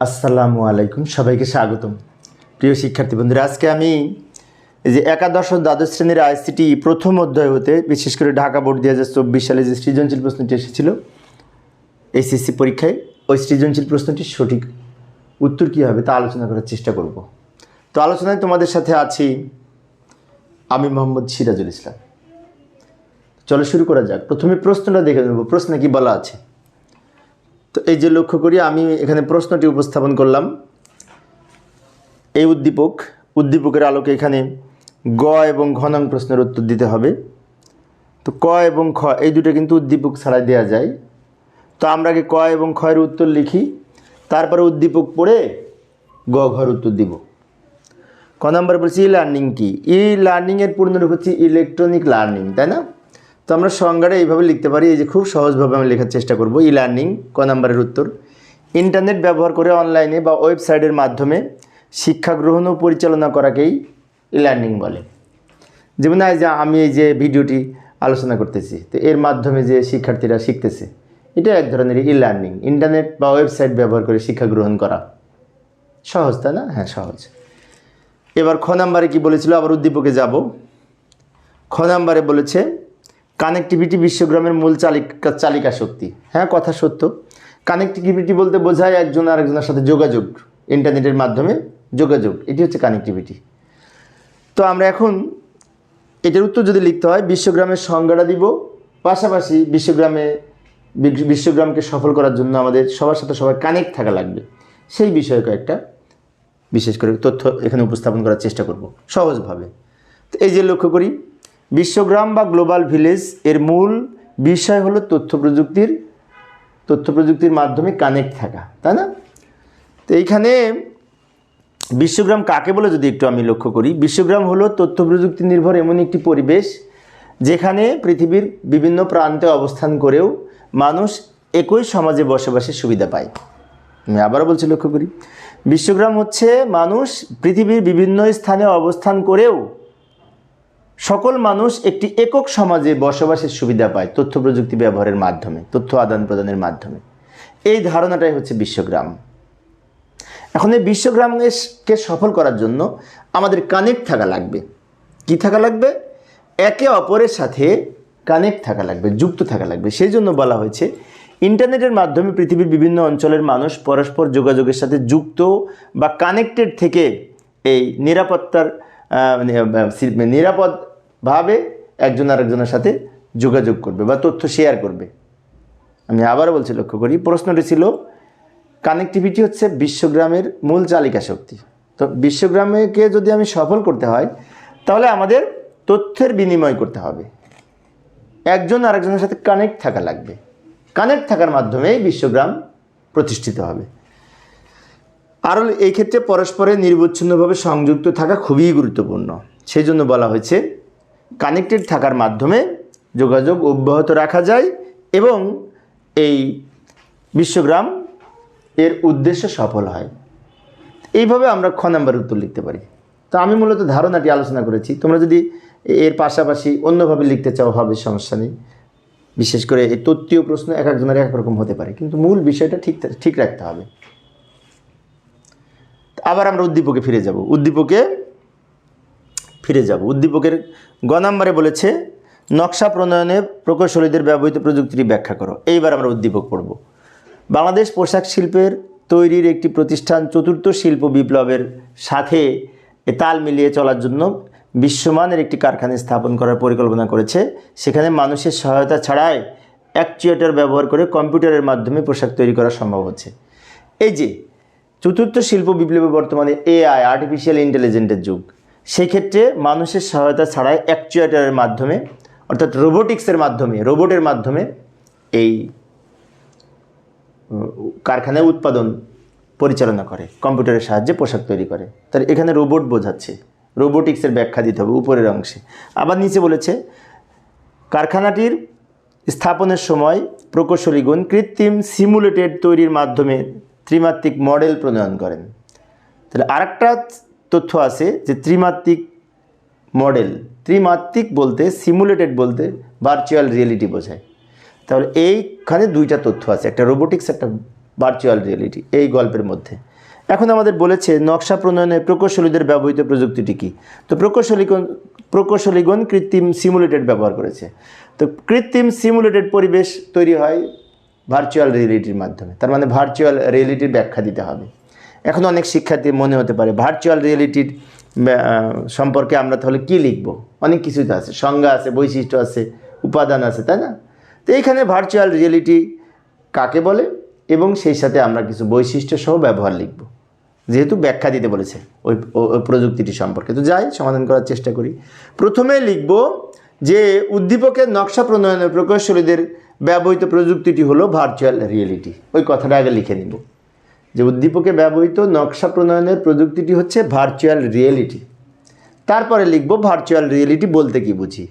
আসসালামু আলাইকুম, সবাইকে স্বাগতম। প্রিয় শিক্ষার্থী বন্ধুরা, আজকে আমি এই যে একাদশ ও দ্বাদশ শ্রেণির আইসিটি প্রথম অধ্যায় হতে, বিশেষ করে ঢাকা বোর্ড দুই হাজার চব্বিশ সালে যে সৃজনশীল প্রশ্নটি এসেছিল এইচএসসি পরীক্ষায়, ওই সৃজনশীল প্রশ্নটির সঠিক উত্তর কী হবে তা আলোচনা করার চেষ্টা করব। তো আলোচনায় তোমাদের সাথে আছি আমি মোহাম্মদ সিরাজুল ইসলাম। চলো শুরু করা যাক। প্রথমে প্রশ্নটা দেখে নেব। প্রশ্নে কি বলা আছে? তো এই যে লক্ষ্য করি, আমি এখানে প্রশ্নটি উপস্থাপন করলাম। এই উদ্দীপক, উদ্দীপকের আলোকে এখানে গ এবং ঘ নং প্রশ্নের উত্তর দিতে হবে। তো ক এবং খ, এই দুটো কিন্তু উদ্দীপক ছাড়াই দেওয়া যায়। তো আমরা আগে ক এবং খয়ের উত্তর লিখি, তারপরে উদ্দীপক পড়ে গ ঘর উত্তর দিব। ক নম্বর বলছি ই লার্নিং কি? ই লার্নিংয়ের পূর্ণরূপ হচ্ছে ইলেকট্রনিক লার্নিং, তাই না? তো আমরা সংজ্ঞাটা এইভাবে লিখতে পারি, এই যে খুব সহজভাবে আমি লেখার চেষ্টা করব। ই লার্নিং ক নম্বরের উত্তর। ইন্টারনেট ব্যবহার করে অনলাইনে বা ওয়েবসাইটের মাধ্যমে শিক্ষা গ্রহণ ও পরিচালনা করাকেই ই লার্নিং বলে। যেমন যে আমি এই যে ভিডিওটি আলোচনা করতেছি, তো এর মাধ্যমে যে শিক্ষার্থীরা শিখতেছে, এটা এক ধরনের ই লার্নিং ইন্টারনেট বা ওয়েবসাইট ব্যবহার করে শিক্ষা গ্রহণ করা। সহজ, তাই না? হ্যাঁ সহজ। এবার খ নাম্বারে কি বলেছিল? আবার উদ্দীপকে যাব। খ নাম্বারে বলেছে কানেক্টিভিটি বিশ্বগ্রামের মূল চালিকা চালিকা শক্তি। হ্যাঁ কথা সত্য। কানেক্টিভিটি বলতে বোঝায় একজন আরেকজনের সাথে যোগাযোগ, ইন্টারনেটের মাধ্যমে যোগাযোগ। এটি হচ্ছে কানেক্টিভিটি তো আমরা এখন এটার উত্তর যদি লিখতে হয়, বিশ্বগ্রামের সংজ্ঞাটা দিব। পাশাপাশি বিশ্বগ্রামে বিশ্বগ্রামকে সফল করার জন্য আমাদের সবার সাথে সবাই কানেক্ট থাকা লাগবে। সেই বিষয়ে কয়েকটা বিশেষ করে তথ্য এখানে উপস্থাপন করার চেষ্টা করব, সহজভাবে। তো এই যে লক্ষ্য করি বিশ্বগ্রাম বা গ্লোবাল ভিলেজ এর মূল বিষয় হলো তথ্য প্রযুক্তির তথ্য প্রযুক্তির মাধ্যমে কানেক্ট থাকা, তাই না? তো এইখানে বিশ্বগ্রাম কাকে বলে যদি একটু আমি লক্ষ্য করি, বিশ্বগ্রাম হলো তথ্য প্রযুক্তি নির্ভর এমন একটি পরিবেশ যেখানে পৃথিবীর বিভিন্ন প্রান্তে অবস্থান করেও মানুষ একই সমাজে বসবাসের সুবিধা পায়। আমি আবারও বলছি লক্ষ্য করি, বিশ্বগ্রাম হচ্ছে মানুষ পৃথিবীর বিভিন্ন স্থানে অবস্থান করেও সকল মানুষ একটি একক সমাজে বসবাসের সুবিধা পায় তথ্য প্রযুক্তি ব্যবহারের মাধ্যমে, তথ্য আদান প্রদানের মাধ্যমে। এই ধারণাটাই হচ্ছে বিশ্বগ্রাম। এখন এই বিশ্বগ্রামকে সফল করার জন্য আমাদের কানেক্ট থাকা লাগবে। কি থাকা লাগবে? একে অপরের সাথে কানেক্ট থাকা লাগবে, যুক্ত থাকা লাগবে। সেই জন্য বলা হয়েছে, ইন্টারনেটের মাধ্যমে পৃথিবীর বিভিন্ন অঞ্চলের মানুষ পরস্পর যোগাযোগের সাথে যুক্ত বা কানেক্টেড থেকে এই নিরাপত্তার নিরাপদভাবে একজন আরেকজনের সাথে যোগাযোগ করবে বা তথ্য শেয়ার করবে। আমি আবারও বলছি, লক্ষ্য করি, প্রশ্নটি ছিল কানেক্টিভিটি হচ্ছে বিশ্বগ্রামের মূল চালিকা শক্তি। তো বিশ্বগ্রামকে যদি আমি সফল করতে হয়, তাহলে আমাদের তথ্যের বিনিময় করতে হবে। একজন আরেকজনের সাথে কানেক্ট থাকা লাগবে। কানেক্ট থাকার মাধ্যমেই বিশ্বগ্রাম প্রতিষ্ঠিত হবে। আরও এই ক্ষেত্রে পরস্পরের নির্বচ্ছিন্নভাবে সংযুক্ত থাকা খুবই গুরুত্বপূর্ণ। সেই জন্য বলা হয়েছে কানেক্টেড থাকার মাধ্যমে যোগাযোগ অব্যাহত রাখা যায় এবং এই বিশ্বগ্রাম এর উদ্দেশ্য সফল হয়। এইভাবে আমরা খ নাম্বার উত্তর লিখতে পারি। তো আমি মূলত ধারণাটি আলোচনা করেছি। তোমরা যদি এর পাশাপাশি অন্যভাবে লিখতে চাও, হবে সমস্যা নেই। বিশেষ করে এই তত্ত্বীয় প্রশ্ন এক একজনের এক রকম হতে পারে। কিন্তু মূল বিষয়টা ঠিক ঠিক রাখতে হবে। আবার আমরা উদ্দীপকে ফিরে যাব। উদ্দীপকে ফিরে যাব। উদ্দীপকের গ নাম্বারে বলেছে, নকশা প্রণয়নে প্রকৌশলীদের ব্যবহৃত প্রযুক্তিটি ব্যাখ্যা করো। এইবার আমরা উদ্দীপক পড়ব। বাংলাদেশ পোশাক শিল্পের তৈরির একটি প্রতিষ্ঠান চতুর্থ শিল্প বিপ্লবের সাথে তাল মিলিয়ে চলার জন্য বিশ্বমানের একটি কারখানা স্থাপন করার পরিকল্পনা করেছে। সেখানে মানুষের সহায়তা ছাড়াই অ্যাকচুয়েটর ব্যবহার করে কম্পিউটারের মাধ্যমে পোশাক তৈরি করা সম্ভব হচ্ছে। এই যে চতুর্থ শিল্প বিপ্লবে বর্তমানে এআই আর্টিফিশিয়াল ইন্টেলিজেন্টের যুগ। সেই ক্ষেত্রে মানুষের সহায়তা ছাড়াই অ্যাকচুয়েটারের মাধ্যমে, অর্থাৎ রোবোটিক্সের মাধ্যমে রোবটের মাধ্যমে এই কারখানায় উৎপাদন পরিচালনা করে, কম্পিউটারের সাহায্যে পোশাক তৈরি করে। তাহলে এখানে রোবট বোঝাচ্ছে রোবোটিক্সের ব্যাখ্যা দিতে হবে উপরের অংশে। আবার নিচে বলেছে, কারখানাটির স্থাপনের সময় প্রকৌশলীগণ কৃত্রিম সিমুলেটেড তৈরির মাধ্যমে ত্রিমাত্রিক মডেল প্রণয়ন করেন। তাহলে আরেকটা তথ্য আছে যে ত্রিমাত্রিক মডেল, ত্রিমাত্রিক বলতে সিমুলেটেড বলতে ভার্চুয়াল রিয়েলিটি বোঝায়। তাহলে এইখানে দুইটা তথ্য আছে, একটা রোবোটিক্স একটা ভার্চুয়াল রিয়েলিটি এই গল্পের মধ্যে। এখন আমাদের বলেছে নকশা প্রণয়নে প্রকৌশলীদের ব্যবহৃত প্রযুক্তিটি কী? তো প্রকৌশলীগণ প্রকৌশলীগণ কৃত্রিম সিমুলেটেড ব্যবহার করেছে। তো কৃত্রিম সিমুলেটেড পরিবেশ তৈরি হয় ভার্চুয়াল রিয়েলিটির মাধ্যমে। তার মানে ভার্চুয়াল রিয়েলিটির ব্যাখ্যা দিতে হবে। এখন অনেক শিক্ষার্থী মনে হতে পারে ভার্চুয়াল রিয়েলিটির সম্পর্কে আমরা তাহলে কী লিখব? অনেক কিছুই তো আছে। সংজ্ঞা আছে, বৈশিষ্ট্য আছে, উপাদান আছে, তাই না? তো এইখানে ভার্চুয়াল রিয়েলিটি কাকে বলে? এবং সেই সাথে আমরা কিছু বৈশিষ্ট্য সহ ব্যবহার লিখব। যেহেতু ব্যাখ্যা দিতে বলেছে ওই ওই প্রযুক্তিটি সম্পর্কে। তো যাই, সমাধান করার চেষ্টা করি। প্রথমে লিখব যে উদ্দীপকের নকশা প্রণয়নের প্রকৌশলীদের ব্যবহৃত প্রযুক্তিটি হলো ভার্চুয়াল রিয়েলিটি ওই কথাটা আগে লিখে নিব। যে উদ্দীপকে ব্যবহৃত নকশা প্রণয়নের প্রযুক্তিটি হচ্ছে ভার্চুয়াল রিয়েলিটি তারপরে লিখব ভার্চুয়াল রিয়েলিটি বলতে কি বুঝি?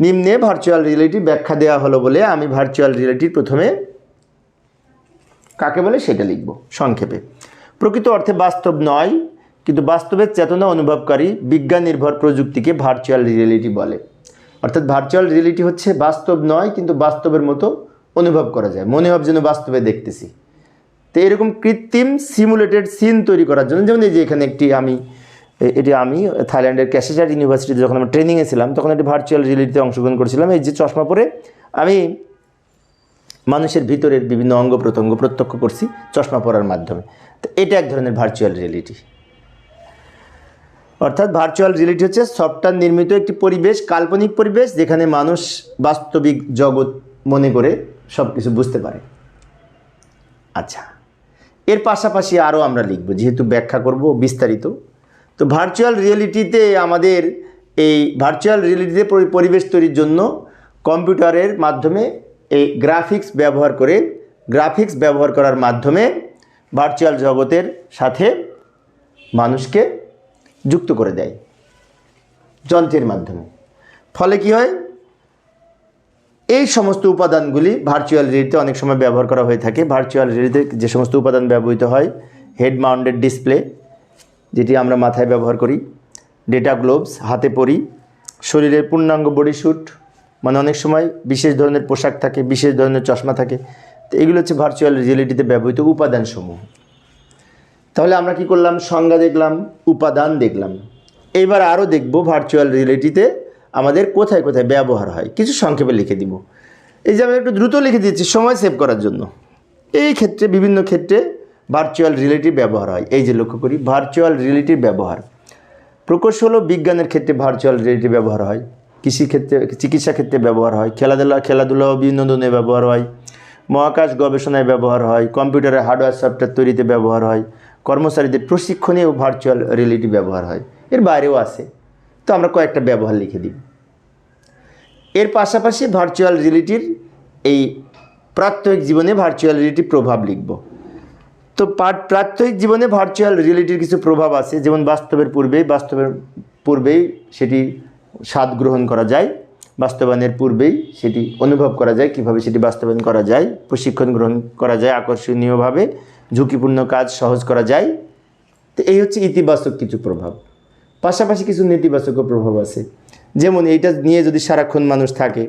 নিম্নে ভার্চুয়াল রিয়েলিটি ব্যাখ্যা দেওয়া হলো বলে আমি ভার্চুয়াল রিয়েলিটির প্রথমে কাকে বলে সেটা লিখব, সংক্ষেপে। প্রকৃত অর্থে বাস্তব নয়, কিন্তু বাস্তবের চেতনা অনুভবকারী, বিজ্ঞান নির্ভর প্রযুক্তিকে ভার্চুয়াল রিয়েলিটি বলে। অর্থাৎ ভার্চুয়াল রিয়েলিটি হচ্ছে বাস্তব নয়, কিন্তু বাস্তবের মতো অনুভব করা যায়। মনে হবে যেন বাস্তবে দেখতেছি। তো এরকম কৃত্রিম সিমুলেটেড সিন তৈরি করার জন্য, যেমন এই যে এখানে একটি আমি এটি আমি, থাইল্যান্ডের ক্যাসেচার ইউনিভার্সিটিতে যখন আমরা ট্রেনিংয়ে ছিলাম, তখন একটি ভার্চুয়াল রিয়েলিটিতে অংশগ্রহণ করেছিলাম। এই যে চশমা পরে আমি মানুষের ভিতরের বিভিন্ন অঙ্গ প্রত্যঙ্গ প্রত্যক্ষ করছি চশমা পরার মাধ্যমে। তো এটা এক ধরনের ভার্চুয়াল রিয়েলিটি অর্থাৎ ভার্চুয়াল রিয়েলিটি হচ্ছে সফটওয়্যার নির্মিত একটি পরিবেশ, কাল্পনিক পরিবেশ, যেখানে মানুষ বাস্তবিক জগৎ মনে করে সব কিছু বুঝতে পারে। আচ্ছা এর পাশাপাশি আরও আমরা লিখব, যেহেতু ব্যাখ্যা করব বিস্তারিত। তো ভার্চুয়াল রিয়েলিটিতে আমাদের এই ভার্চুয়াল রিয়েলিটিতে পরিবেশ তৈরির জন্য কম্পিউটারের মাধ্যমে এই গ্রাফিক্স ব্যবহার করে গ্রাফিক্স ব্যবহার করার মাধ্যমে ভার্চুয়াল জগতের সাথে মানুষকে যুক্ত করে দেয় যন্ত্রের মাধ্যমে। ফলে কি হয়? এই সমস্ত উপাদানগুলি ভার্চুয়াল রিয়েলিটিতে অনেক সময় ব্যবহার করা হয়ে থাকে। ভার্চুয়াল রিয়েলিটিতে যে সমস্ত উপাদান ব্যবহৃত হয় হেড মাউন্টেড ডিসপ্লে যেটি আমরা মাথায় ব্যবহার করি ডেটা গ্লোভস হাতে পরি, শরীরের পূর্ণাঙ্গ বডি স্যুট মানে অনেক সময় বিশেষ ধরনের পোশাক থাকে, বিশেষ ধরনের চশমা থাকে। তো এগুলো হচ্ছে ভার্চুয়াল রিয়েলিটিতে ব্যবহৃত উপাদানসমূহ। তাহলে আমরা কি করলাম? সংজ্ঞা দেখলাম, উপাদান দেখলাম। এইবার আরও দেখব ভার্চুয়াল রিয়েলিটিতে আমাদের কোথায় কোথায় ব্যবহার হয়। কিছু সংক্ষেপে লিখে দিব। এই যে আমি একটু দ্রুত লিখে দিয়েছি সময় সেভ করার জন্য। এই ক্ষেত্রে, বিভিন্ন ক্ষেত্রে ভার্চুয়াল রিয়েলিটির ব্যবহার হয়। এই যে লক্ষ্য করি ভার্চুয়াল রিয়েলিটির ব্যবহার। প্রকৌশল ও বিজ্ঞানের ক্ষেত্রে ভার্চুয়াল রিয়েলিটি ব্যবহার হয়। কৃষিক্ষেত্রে চিকিৎসা ক্ষেত্রে ব্যবহার হয়। খেলাধুলা খেলাধুলা বিনোদনে ব্যবহার হয়। মহাকাশ গবেষণায় ব্যবহার হয়। কম্পিউটারের হার্ডওয়্যার, সফটওয়্যার তৈরিতে ব্যবহার হয়। কর্মচারীদের প্রশিক্ষণেও ভার্চুয়াল রিয়েলিটি ব্যবহার হয়। এর বাইরেও আছে। তো আমরা কয়েকটা ব্যবহার লিখে দিই। এর পাশাপাশি ভার্চুয়াল রিয়েলিটির এই প্রাত্যহিক জীবনে ভার্চুয়াল রিয়েলিটির প্রভাব লিখব। তো প্রাত্যহিক জীবনে ভার্চুয়াল রিয়েলিটির কিছু প্রভাব আছে। যেমন বাস্তবের পূর্বেই বাস্তবের পূর্বেই সেটি স্বাদ গ্রহণ করা যায়। বাস্তবায়নের পূর্বেই সেটি অনুভব করা যায়। কীভাবে সেটি বাস্তবায়ন করা যায়? প্রশিক্ষণ গ্রহণ করা যায় আকর্ষণীয়ভাবে। ঝুঁকিপূর্ণ কাজ সহজ করা যায়। তো এই হচ্ছে ইতিবাচক কিছু প্রভাব। পাশাপাশি কিছু নেতিবাচকও প্রভাব আছে। যেমন এইটা নিয়ে যদি সারাক্ষণ মানুষ থাকে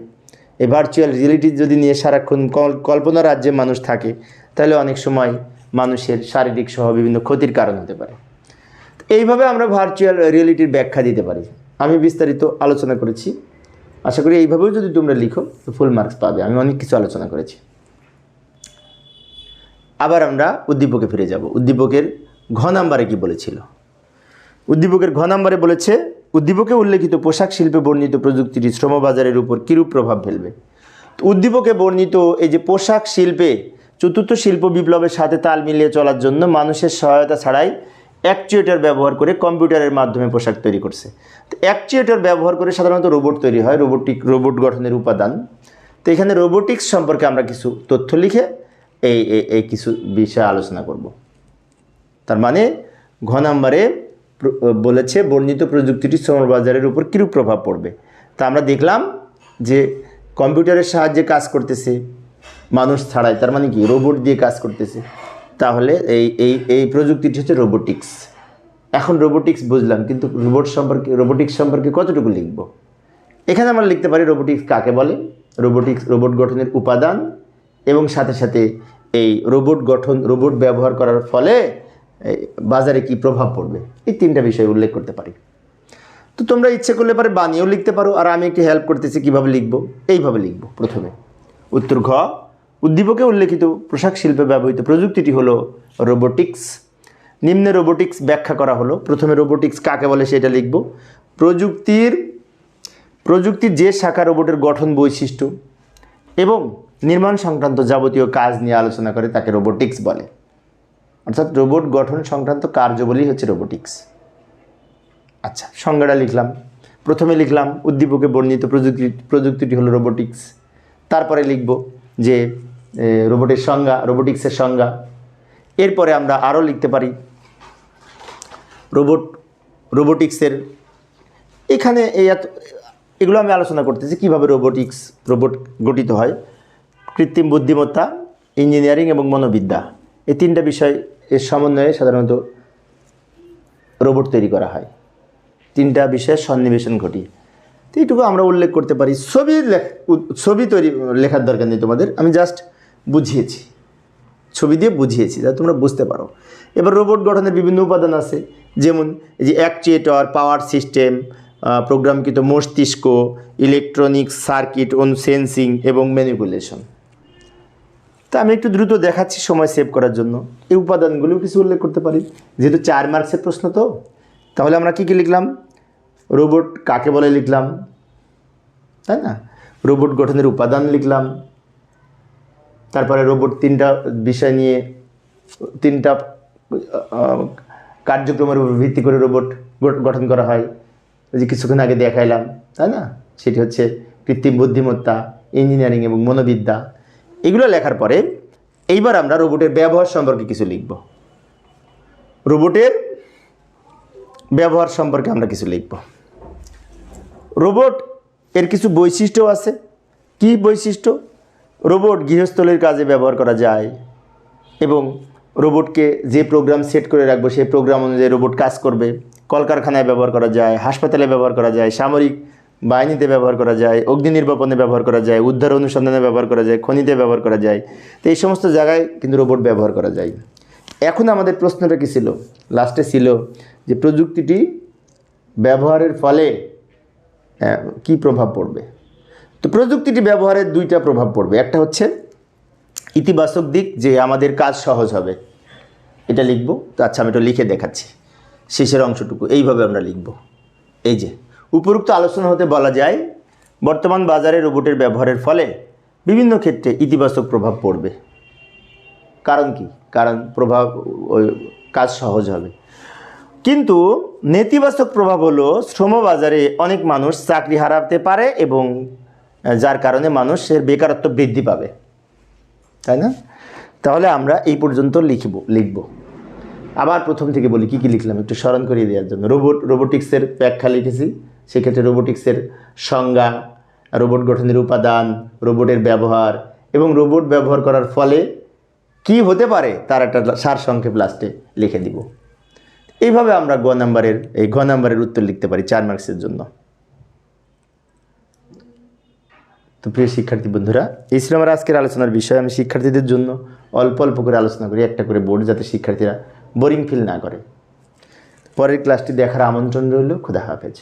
এই ভার্চুয়াল রিয়েলিটি যদি নিয়ে সারাক্ষণ কল- কল্পনা রাজ্যে মানুষ থাকে, তাহলে অনেক সময় মানুষের শারীরিক সহ বিভিন্ন ক্ষতির কারণ হতে পারে। এইভাবে আমরা ভার্চুয়াল রিয়েলিটির ব্যাখ্যা দিতে পারি। আমি বিস্তারিত আলোচনা করেছি। আশা করি এইভাবেও যদি তোমরা লিখো, তো ফুল মার্কস পাবে। আমি অনেক কিছু আলোচনা করেছি। আবার আমরা উদ্দীপকে ফিরে যাব। উদ্দীপকের ঘ নাম্বারে কি বলেছিল? উদ্দীপকের ঘ নাম্বারে বলেছে, উদ্দীপকে উল্লেখিত পোশাক শিল্পে বর্ণিত প্রযুক্তিটি শ্রমবাজারের উপর কিরূপ প্রভাব ফেলবে? উদ্দীপকে বর্ণিত এই যে পোশাক শিল্পে চতুর্থ শিল্প বিপ্লবের সাথে তাল মিলিয়ে চলার জন্য মানুষের সহায়তা ছাড়াই অ্যাকচুয়েটার ব্যবহার করে কম্পিউটারের মাধ্যমে পোশাক তৈরি করছে। তো অ্যাকচুয়েটার ব্যবহার করে সাধারণত রোবট তৈরি হয়, রোবোটিক, রোবট গঠনের উপাদান। তো এখানে রোবোটিক্স সম্পর্কে আমরা কিছু তথ্য লিখে এই, এই- কিছু বিষয়ে আলোচনা করব। তার মানে ঘ নাম্বারে বলেছে, বর্ণিত প্রযুক্তিটি শ্রমবাজারের উপর কীরূপ প্রভাব পড়বে? তা আমরা দেখলাম যে কম্পিউটারের সাহায্যে কাজ করতেছে, মানুষ ছাড়াই, তার মানে কি? রোবট দিয়ে কাজ করতেছে। তাহলে এই এই এই প্রযুক্তিটি হচ্ছে রোবোটিক্স। এখন রোবোটিক্স বুঝলাম, কিন্তু রোবট সম্পর্কে, রোবোটিক্স সম্পর্কে কতটুকু লিখব? এখানে আমরা লিখতে পারি রোবোটিক্স কাকে বলে? রোবোটিক্স, রোবট গঠনের উপাদান এবং সাথে সাথে এই রোবট গঠন, রোবট ব্যবহার করার ফলে বাজারে কি প্রভাব পড়বে? এই তিনটা বিষয় উল্লেখ করতে পারি। তো তোমরা ইচ্ছে করলে পারে বানিয়েও লিখতে পারো, আর আমি একটু হেল্প করতেছি কীভাবে লিখব? এইভাবে লিখব প্রথমে। উত্তর ঘ, উদ্দীপকে উল্লেখিত পোশাক শিল্পে ব্যবহৃত প্রযুক্তিটি হলো রোবোটিক্স নিম্নে রোবোটিক্স ব্যাখ্যা করা হলো। প্রথমে রোবোটিক্স কাকে বলে সেটা লিখব। প্রযুক্তির প্রযুক্তির যে শাখা রোবটের গঠন বৈশিষ্ট্য এবং নির্মাণ সংক্রান্ত যাবতীয় কাজ নিয়ে আলোচনা করে তাকে রোবোটিক্স বলে। অর্থাৎ রোবট গঠন সংক্রান্ত কার্যবলী হচ্ছে রোবোটিক্স। আচ্ছা সংজ্ঞাটা লিখলাম। প্রথমে লিখলাম, উদ্দীপকে বর্ণিত প্রযুক্তি, প্রযুক্তিটি হলো রোবোটিক্স। তারপরে লিখব যে রোবটের সংজ্ঞা, রোবোটিক্সের সংজ্ঞা। এরপরে আমরা আরও লিখতে পারি, রোবট, রোবোটিক্সের, এখানে এই এগুলো আমি আলোচনা করতেছি কীভাবে রোবোটিক্স, রোবট গঠিত হয়। কৃত্রিম বুদ্ধিমত্তা, ইঞ্জিনিয়ারিং এবং মনোবিদ্যা। এই তিনটা বিষয় এর সমন্বয়ে সাধারণত রোবট তৈরি করা হয়। তিনটা বিষয়ের সন্নিবেশন ঘটিয়ে তো এইটুকু আমরা উল্লেখ করতে পারি। ছবি ছবি তৈরি লেখার দরকার নেই তোমাদের। আমি জাস্ট বুঝিয়েছি। ছবি দিয়ে বুঝিয়েছি, যাতে তোমরা বুঝতে পারো। এবার রোবট গঠনের বিভিন্ন উপাদান আছে। যেমন যে অ্যাকচুয়েটর পাওয়ার সিস্টেম প্রোগ্রামকৃত মস্তিষ্ক ইলেকট্রনিক্স সার্কিট অন সেন্সিং এবং ম্যানিপুলেশন আমি একটু দ্রুত দেখাচ্ছি সময় সেভ করার জন্য। এই উপাদানগুলো কিছু উল্লেখ করতে পারি। যেহেতু চার মার্কসের প্রশ্ন তো, তাহলে আমরা কী কী লিখলাম? রোবট কাকে বলে লিখলাম? তাই না? রোবট গঠনের উপাদান লিখলাম। তারপরে রোবট তিনটা বিষয় নিয়ে, তিনটা কার্যক্রমের উপর ভিত্তি করে রোবট গঠ- গঠন করা হয়। যে কিছুক্ষণ আগে দেখাইলাম, তাই না? সেটি হচ্ছে কৃত্রিম বুদ্ধিমত্তা ইঞ্জিনিয়ারিং এবং মনোবিদ্যা। এগুলো লেখার পরে এইবার আমরা রোবটের ব্যবহার সম্পর্কে কিছু লিখব। রোবটের ব্যবহার সম্পর্কে আমরা কিছু লিখব। রোবট এর কিছু বৈশিষ্ট্য আছে। কি বৈশিষ্ট্য? রোবট গৃহস্থলীর কাজে ব্যবহার করা যায় এবং রোবটকে যে প্রোগ্রাম সেট করে রাখব সেই প্রোগ্রাম অনুযায়ী রোবট কাজ করবে। কলকারখানায় ব্যবহার করা যায়, হাসপাতালে ব্যবহার করা যায়, সামরিক বাহিনীতে ব্যবহার করা যায়, অগ্নি নির্বাপনে ব্যবহার করা যায়, উদ্ধার অনুসন্ধানে ব্যবহার করা যায়, খনিতে ব্যবহার করা যায়। তো এই সমস্ত জায়গায় কিন্তু রোবট ব্যবহার করা যায়। এখন আমাদের প্রশ্নটা কী ছিল? লাস্টে ছিল যে প্রযুক্তিটি ব্যবহারের ফলে কি প্রভাব পড়বে? তো প্রযুক্তিটি ব্যবহারের দুইটা প্রভাব পড়বে। একটা হচ্ছে ইতিবাচক দিক, যে আমাদের কাজ সহজ হবে। এটা লিখব। তো আচ্ছা আমি এটা লিখে দেখাচ্ছি। শেষের অংশটুকু। এইভাবে আমরা লিখব। এই যে। উপরোক্ত আলোচনা হতে বলা যায়, বর্তমান বাজারে রোবটের ব্যবহারের ফলে বিভিন্ন ক্ষেত্রে ইতিবাচক প্রভাব পড়বে। কারণ কি? কারণ প্রভাব কাজ সহজ হবে। কিন্তু নেতিবাচক প্রভাব হলো শ্রম বাজারে অনেক মানুষ চাকরি হারাতে পারে এবং যার কারণে মানুষের বেকারত্ব বৃদ্ধি পাবে। তাই না? তাহলে আমরা এই পর্যন্ত লিখব লিখব। আবার প্রথম থেকে বলি, কী কী লিখলাম? একটু স্মরণ করিয়ে দেওয়ার জন্য। রোবট, রোবোটিক্সের ব্যাখ্যা লিখেছি। সেক্ষেত্রে রোবোটিক্সের সংজ্ঞা, রোবট গঠনের উপাদান, রোবটের ব্যবহার এবং রোবট ব্যবহার করার ফলে কি হতে পারে তার একটা সার সংক্ষেপ লাস্টে লিখে দিব। এইভাবে আমরা গ নাম্বারের, এই ঘ নাম্বারের উত্তর লিখতে পারি চার মার্কসের জন্য। তো প্রিয় শিক্ষার্থী বন্ধুরা, এই ছিল আমার আজকের আলোচনার বিষয়। আমি শিক্ষার্থীদের জন্য অল্প অল্প করে আলোচনা করি, একটা করে বোর্ড যাতে শিক্ষার্থীরা বোরিং ফিল না করে। পরের ক্লাসটি দেখার আমন্ত্রণ রইল। খুদা হাফেজ।